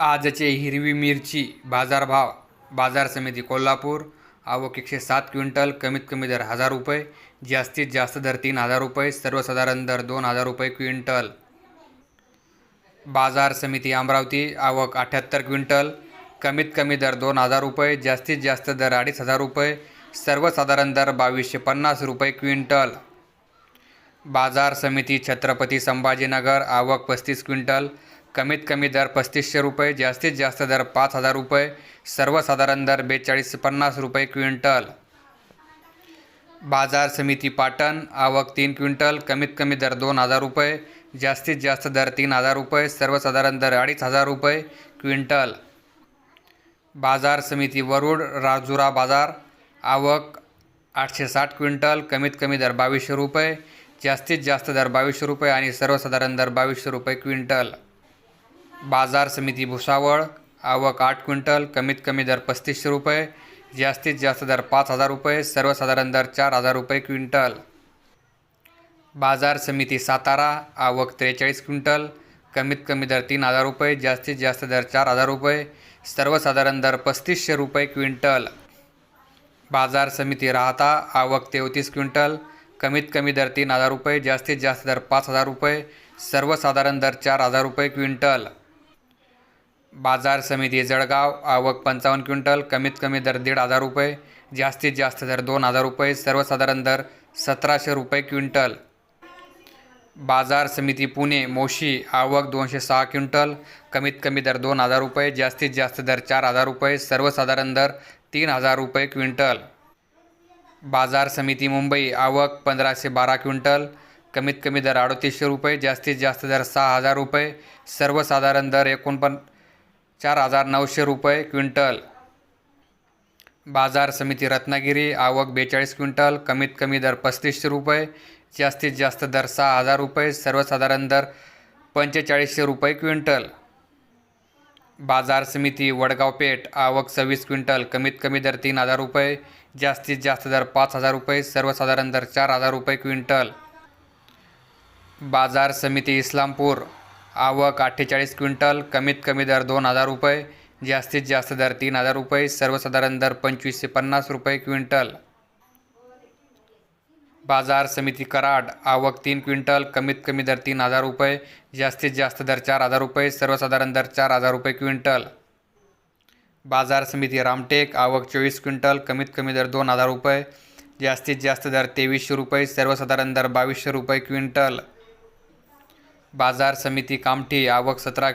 आजचे हिरवी मिरची बाजारभाव बाजार समिती कोल्हापूर आवक एकशे सात क्विंटल कमीत कमी दर हजार रुपये जास्तीत जास्त दर तीन हजार रुपये सर्वसाधारण दर दोन हजार रुपये क्विंटल. बाजार समिती अमरावती आवक अठ्याहत्तर क्विंटल कमीत कमी दर दोन हजार रुपये जास्तीत जास्त दर अडीच हजार रुपये सर्वसाधारण दर बावीसशे पन्नास रुपये क्विंटल. बाजार समिती छत्रपती संभाजीनगर आवक पस्तीस क्विंटल कमीत कमी दर पस्तीसशे रुपये जास्तीत जास्त दर पाच हजार रुपये सर्वसाधारण दर बेचाळीस पन्नास रुपये क्विंटल. बाजार समिती पाटण आवक तीन क्विंटल कमीत कमी दर दोन हजार रुपये जास्तीत जास्त दर तीन हजार रुपये सर्वसाधारण दर अडीच हजार रुपये क्विंटल. बाजार समिती वरुड राजुरा बाजार आवक आठशे साठ क्विंटल कमीत कमी दर बावीसशे रुपये जास्तीत जास्त दर बावीसशे रुपये आणि सर्वसाधारण दर बावीसशे रुपये क्विंटल. बाजार समिती भुसावळ आवक आठ क्विंटल कमीत कमी दर पस्तीसशे रुपये जास्तीत जास्त दर पाच हजार रुपये सर्वसाधारण दर चार हजार रुपये क्विंटल. बाजार समिती सातारा आवक त्रेचाळीस क्विंटल कमीत कमी दर तीन हजार रुपये जास्तीत जास्त दर चार हजार रुपये सर्वसाधारण दर पस्तीसशे रुपये क्विंटल. बाजार समिती राहता आवक तेहतीस क्विंटल कमीत कमी दर तीन हजार रुपये जास्तीत जास्त दर पाच हजार रुपये सर्वसाधारण दर चार हजार रुपये क्विंटल. बाजार समिती जळगाव आवक पंचावन्न क्विंटल कमीत कमी दर दीड हजार रुपये जास्तीत जास्त दर दोन हजार रुपये सर्वसाधारण दर सतराशे रुपये क्विंटल. बाजार समिती पुणे मोशी आवक दोनशे सहा क्विंटल कमीत कमी दर दोन हजार रुपये जास्तीत जास्त दर चार हजार रुपये सर्वसाधारण दर तीन हजार रुपये क्विंटल. बाजार समिती मुंबई आवक पंधराशे बारा क्विंटल कमीत कमी दर अडतीसशे रुपये जास्तीत जास्त दर सहा हजार रुपये सर्वसाधारण दर एकोणपण चार हजार नऊशे रुपये क्विंटल. बाजार समिती रत्नागिरी आवक बेचाळीस क्विंटल कमीत कमी दर पस्तीसशे रुपये जास्तीत जास्त दर सहा हजार रुपये सर्वसाधारण दर पंचेचाळीसशे रुपये क्विंटल. बाजार समिती वडगाव पेठ आवक सव्वीस क्विंटल कमीत कमी दर तीन हजार रुपये जास्तीत जास्त दर पाच हजार रुपये सर्वसाधारण दर चार हजार रुपये क्विंटल. बाजार समिती इस्लामपूर आवक अठ्ठेचाळीस क्विंटल कमीत कमी दर दोन हजार रुपये जास्तीत जास्त दर तीन हजार रुपये सर्वसाधारण दर पंचवीसशे पन्नास रुपये क्विंटल. बाजार समिती कराड आवक तीन क्विंटल कमीत कमी दर तीन हजार रुपये जास्तीत जास्त दर चार हजार रुपये सर्वसाधारण दर चार हजार रुपये क्विंटल. बाजार समिती रामटेक आवक चोवीस क्विंटल कमीत कमी दर दोन हजार रुपये जास्तीत जास्त दर तेवीसशे रुपये सर्वसाधारण दर बावीसशे रुपये क्विंटल. बाजार समिती कामठी आवक सतरा